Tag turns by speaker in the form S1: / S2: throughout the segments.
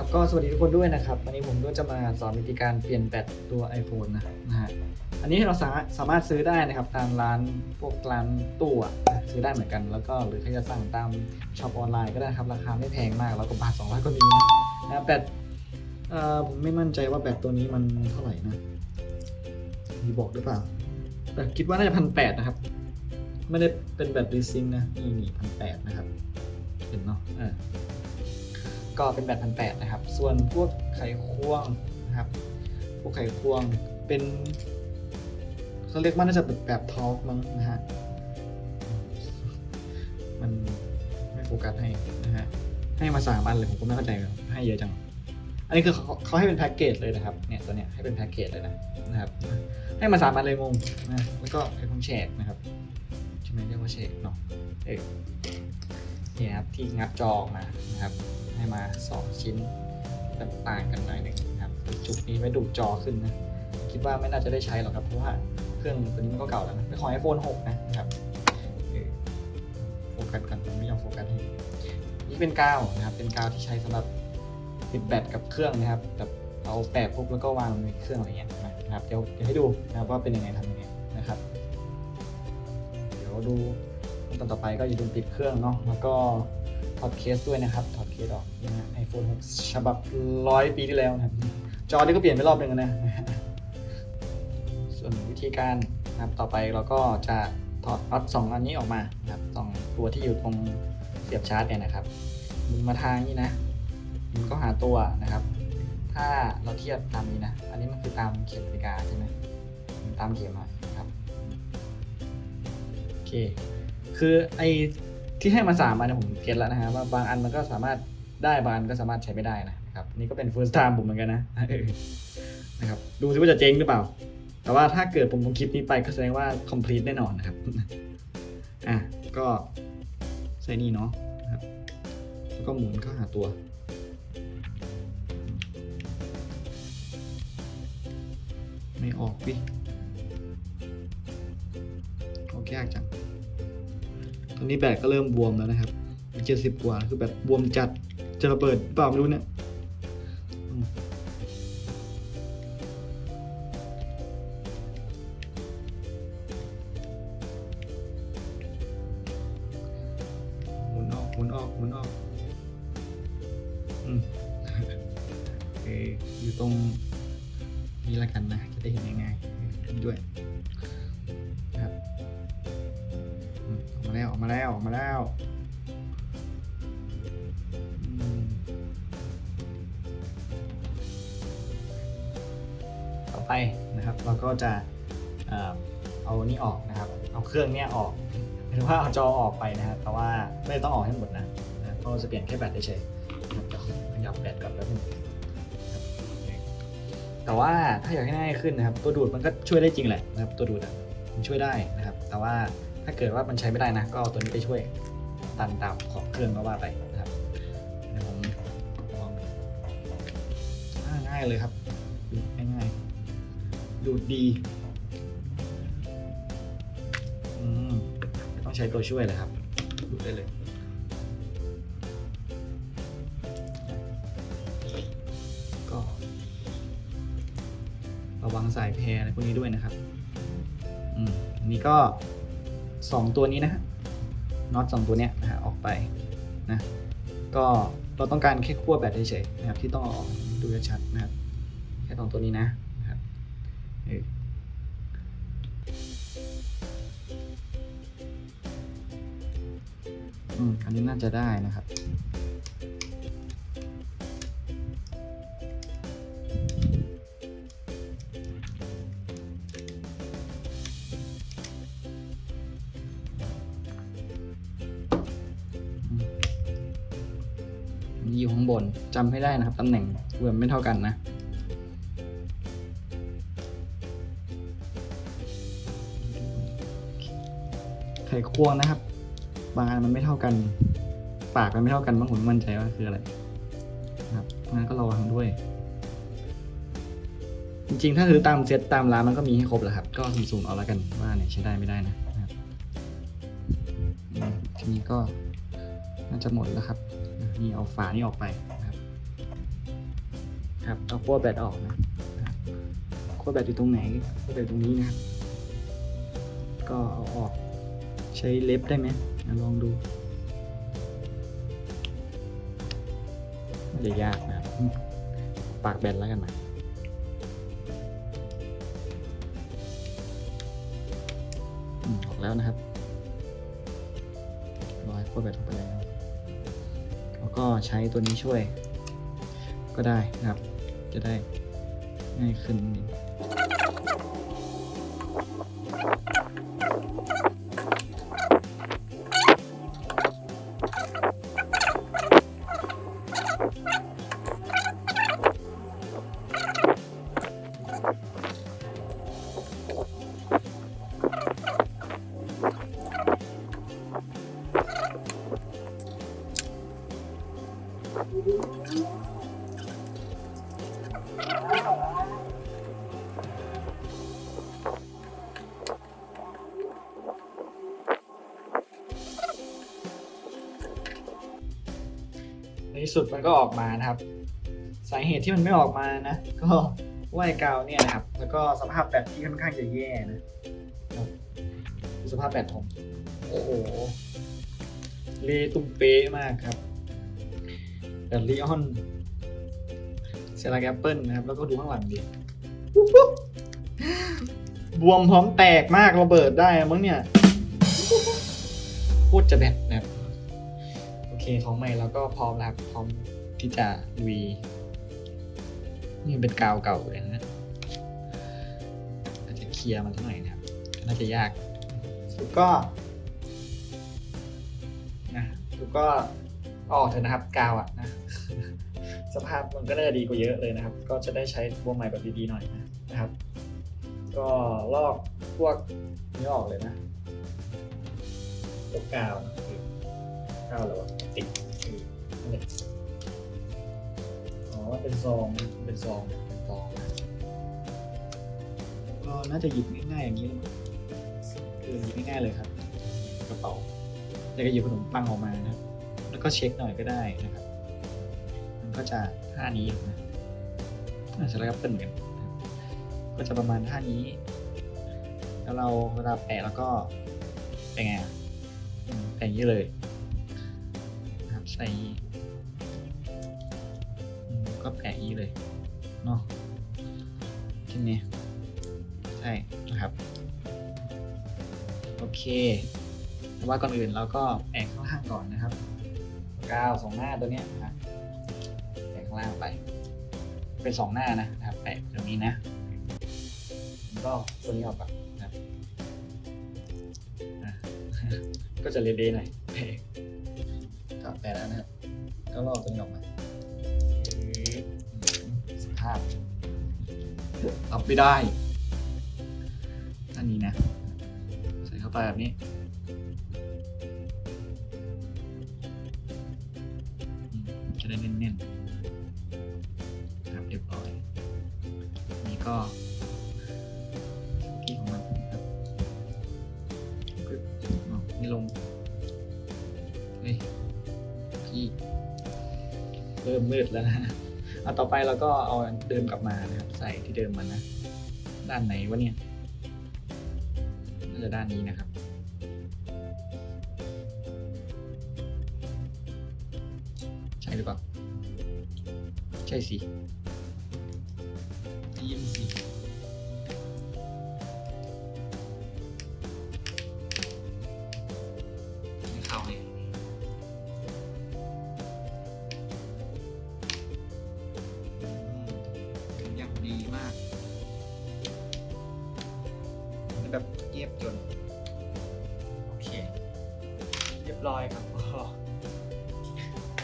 S1: ครับก็สวัสดีทุกคนด้วยนะครับ วันนี้ผมก็จะมาสอนวิธีการเปลี่ยนแบตตัว iPhone นะนะฮะอันนี้เราสามารถสามารถซื้อได้นะครับตามร้านพวกร้านตู้ซื้อได้เหมือนกัน แล้วก็หรือใครจะสั่งตามช็อปออนไลน์ก็ได้ครับ ราคาไม่แพงมากแล้วก็บาท200ก็มีนะนะแบตเอ่อผมไม่มั่นใจว่าแบตตัวนี้มันเท่าไหร่นะมีบอกหรือเปล่า แต่คิดว่าน่าจะพันแปดนะครับ ไม่ได้เป็นแบตรีซิงนะนี่นี่พันแปดนะครับ เห็นเนาะเออ ก็เป็นแบตพันแปดนะครับ ส่วนพวกไขควงนะครับ พวกไขควงเป็นเขาเรียกว่าน่าจะเป็นแบบทอล์กมั้งนะฮะ มันไม่โฟกัสให้นะฮะ ให้มาสามอันเลยผมก็ไม่เข้าใจให้เยอะจัง อันนี้คือเขาเขาให้เป็นแพ็กเกจเลยนะครับ เนี่ยตัวเนี้ยให้เป็นแพ็กเกจเลยนะนะครับ ให้มาสามอันเลยงงนะ แล้วก็ไอ้พวกแฉกนะครับใช่ไหมเรียกว่าแฉกเนาะเออเนี่ยครับที่งัดจอออกมานะครับ ให้มาสองชิ้นแบบต่างกันหน่อยหนึ่งนะครับจุกนี้ไว้ดูจอขึ้นนะ คิดว่าไม่น่าจะได้ใช้หรอกครับเพราะว่าเครื่องตัวนี้มันก็เก่าแล้วนะเป็นของ iPhone 6 นะครับโฟกัสกันไม่ยอมโฟกัสให้นี่เป็นกาวนะครับ เป็นกาวที่ใช้สำหรับติดแบตกับเครื่องนะครับแบบเอาแปะปุ๊บแล้วก็วางในเครื่องอะไรเงี้ยนะครับเดี๋ยวเดี๋ยวให้ดูนะครับว่าเป็นยังไงทำยังไงนะครับ เดี๋ยวดูขั้นตอนต่อไปก็อย่าลืมปิดเครื่องเนาะแล้วก็ถอดเคสด้วยนะครับถ อดออกนะฮะ iPhone 6ฉบับร้อยปีที่แล้วนะครับ จอนี่ก็เปลี่ยนไปรอบหนึ่งนะ ส่วนวิธีการนะครับต่อไปเราก็จะถอดน็อตสองอันนี้ออกมานะครับสองตัวที่อยู่ตรงเสียบชาร์จเนี่ยนะครับมุนมาทางนี้นะมันก็หาตัวนะครับ ถ้าเราเทียบตามนี้นะ อันนี้มันคือตามเข็มนาฬิกาใช่ไหมตามเข็มอะนะครับโอเคคือไอที่ให้มาสามอันเนยผมเก็ตแล้วนะฮะว่าบางอันมันก็สามารถ ได้บางอันก็สามารถใช้ไม่ได้นะครับนี่ก็เป็น first time ผมเหมือนกันนะนะครับดูซิว่าจะเจ๊งหรือเปล่า แต่ว่าถ้าเกิดผมลงคลิปนี้ไปก็แสดงว่า complete แน่นอนนะครับอะก็ใส่นี่เนาะนะครับแล้วก็หมุนเข้าหาตัวไม่ออกวิออกยากจัง ตอนนี้แบตก็เริ่มบวมแล้วนะครับเจ็ดสิบกว่า คือแบบบวมจัด จะระเบิดเปล่าไม่รู้เนี่ยหมุนออกหมุนออกหมุนออกอืมโอเคอยู่ตรงนี้ละกันนะ จะได้เห็นง่ายๆด้วยนะครับมออกมาแล้วออกมาแล้วออกมาแล้ว ไปนะครับเราก็จะเอานี่ออกนะครับ เอาเครื่องเนี้ยออกหรือว่าเอาจอออกไปนะครับ แต่ว่าไม่ต้องออกให้หมดนะเพราะเราจะเปลี่ยนแค่แบตเฉยๆนะครับเดี๋ยวขยับแบตก่อนแป๊บนึงแต่ว่าถ้าอยากให้ง่ายขึ้นนะครับ ตัวดูดมันก็ช่วยได้จริงแหละนะครับ ตัวดูดมันช่วยได้นะครับ แต่ว่าถ้าเกิดว่ามันใช้ไม่ได้นะ ก็เอาตัวนี้ไปช่วยตันตามของเครื่องก็ว่าไปนะครับผมลองอ่าง่ายเลยครับ ดูดดีอืมไม่ต้องใช้ตัวช่วยเลยครับ ดูได้เลย ก็ ระวังสายแพรอะไรพวกนี้ด้วยนะครับ อืมอันนี้ก็สองตัวนี้นะฮะน็อตสองตัวเนี้ยนะฮะออกไปนะ ก็เราต้องการแค่ขั้วแบตเฉยๆนะครับ ที่ต้องออกดูชัดนะครับ แค่สองตัวนี้นะ อออืมอันนี้น่าจะได้นะครับอยู่ข้างบนจำให้ได้นะครับตำแหน่งเวมไม่เท่ากันนะ ไขควงนะครับ บางอันมันไม่เท่ากัน ปากมันไม่เท่ากันบางผมม่มั่นใจว่าคืออะไรนะครับเพราะงั้นก็ระวังด้วย จริงๆ ถ้าซื้อตามเซตตามร้านมันก็มีให้ครบแหละครับ ก็สุ่มๆเอาแล้วกันว่าเนี่ยใช้ได้ไม่ได้นะครับทีนี้ก็น่าจะหมดแล้วครับ นี่เอาฝานี่ออกไปนะครับ ครับเอาขั้วแบตออกนะขั้วแบตอยู่ตรงไหนขั้วแบตตรงนี้นะครับ ก็เอาออก ใช้เล็บได้ไหมลองดูไม่ได้ยากนะ ปากแบนแล้วกันนะออกแล้วนะครับร้อยขั้วแบตออกไปแล้วแล้วก็ใช้ตัวนี้ช่วย ก็ได้นะครับ จะได้ง่ายขึ้นนิด สุดมันก็ออกมานะครับ สาเหตุที่มันไม่ออกมานะ ก็ว่ายกาวเนี่ยนะครับ แล้วก็สภาพแบตที่ค่อนข้างจะแย่นะครับดูสภาพแบตผมโอ้โหเลตุ้มเป๊ะมากครับแบตลีออนเซราแกปเปิลนะครับ แล้วก็ดูข้างหลังดิบวมพร้อมแตกมากระเบิดได้มั้งเนี่ยพูดจะแบตนะครับ ของใหม่เราก็พร้อมแล้วครับพร้อมที่จะลุยนี่เป็นกาวเก่าเลยนะอาจจะเคลียร์มันสักหน่อยนะครับ น่าจะยากสุดก็นะสุดก็ออกเถอะนะครับกาวอะนะสภาพมันก็น่าจะดีกว่าเยอะเลยนะครับ ก็จะได้ใช้บัวใหม่แบบดีๆหน่อยนะนะครับ ก็ลอกพวกนี้ออกเลยนะพวกกาวกาวแล้วะ ติดคือนั่นแหละอ๋อเป็นซองนะเป็นซอง เป็นซองนะก็น่าจะหยิบง่ายๆอย่างนี้เลยมั้งคือหยิบง่ายๆเลยครับ กระเป๋าแล้วก็หยิบขนมปังออกมานะครับ แล้วก็เช็คหน่อยก็ได้นะครับ มันก็จะท่านี้อยู่นะอาจจะแล้วก็เป็นเหมือนกันนะครับก็จะประมาณท่านี้ แล้วเราเวลาแปะแล้วก็เป็นไงอะอืมแปะอย่างนี้เลย นะครับ ใส่ก็แปะอีเลยเนาะทีนี้ใช่นะครับ โอเคแต่ว่าก่อนอื่นเราก็แปะข้างล่างก่อนนะครับกาวสองหน้าตัวเนี้ยนะครับแปะข้างล่างไป เป็นสองหน้านะครับ แปะตรงนี้นะก็ตัวนี้ออกก่อนะครับอะก็จะเละๆหน่อยแปะ ก็แปะแล้วนะครับก็ลอกตัวนี้ออกมาสภาพรับไม่ได้อันนี้นะ ใส่เข้าไปแบบนี้อืมจะได้เน้นๆ มืดแล้วนะเอาต่อไปเราก็เอาเดิมกลับมานะครับ ใส่ที่เดิมมันนะ ด้านไหนวะเนี่ยน่าจะด้านนี้นะครับ ใช่หรือเปล่าใช่สิ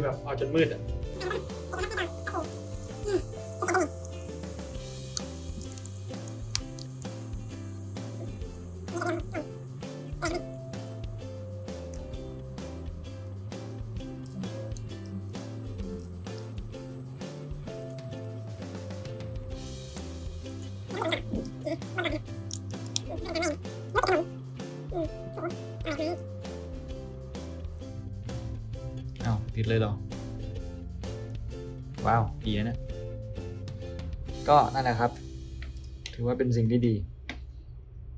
S1: คือแบบเอาจนมืดอะ อ้าวติดเลยเหรอ ว้าวดีนะเนี่ยก็นั่นแหละครับ ถือว่าเป็นสิ่งที่ดี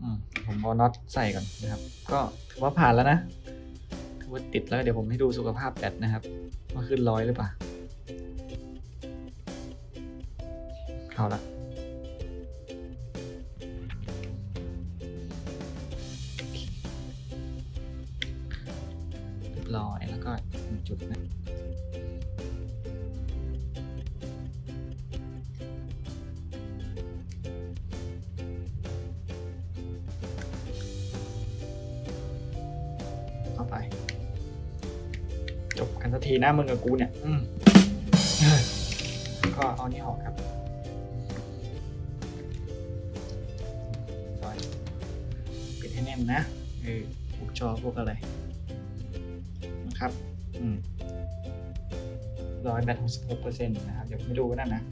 S1: อืมผมเอาน็อตใส่ก่อนนะครับ ก็ถือว่าผ่านแล้วนะ ถือว่าติดแล้วเดี๋ยวผมให้ดูสุขภาพแบตนะครับ ว่าขึ้นร้อยหรือเปล่าเข้าละ เรียบร้อย แล้วก็หนึ่งจุดนะเข้าไป จบกันสักทีหน้ามึงกับกูเนี่ยอืมเฮ้ยก็เอานี่ออกครับปล่อยปิดให้แน่นนะเออพวกจอพวกอะไรนะครับอืม ร้อยแบตหกสิบหกเปอร์เซ็นต์นะครับ เดี๋ยวไม่ดูนั่นนะ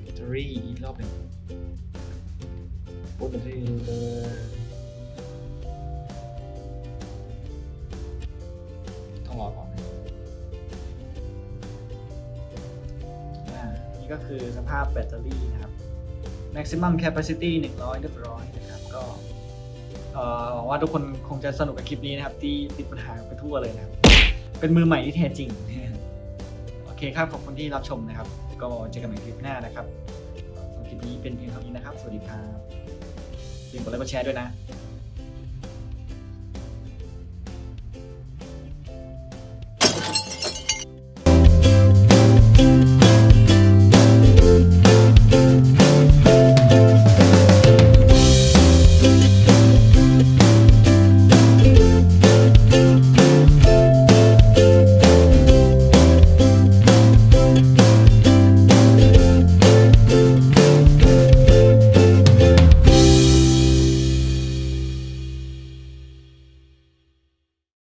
S1: แบตเตอรี่อีกรอบหนึ่งปุ๊บแบตเตอรี่เลยต้องรอก่อนนะอ่านี่ก็คือสภาพแบตเตอรี่นะครับ maximum capacity 100เรียบร้อยนะครับ ก็ เอ่อหวังว่าทุกคนคงจะสนุกกับคลิปนี้นะครับ ที่ติดปัญหาไปทั่วเลยนะครับ เป็นมือใหม่ที่แท้จริง โอเคครับขอบคุณที่รับชมนะครับ ก็เจอกันใหม่คลิปหน้านะครับสำหรับคลิปนี้เป็นเพียงเท่านี้นะครับ สวัสดีครับอย่าลืมกดไลค์กดแชร์ด้วยนะ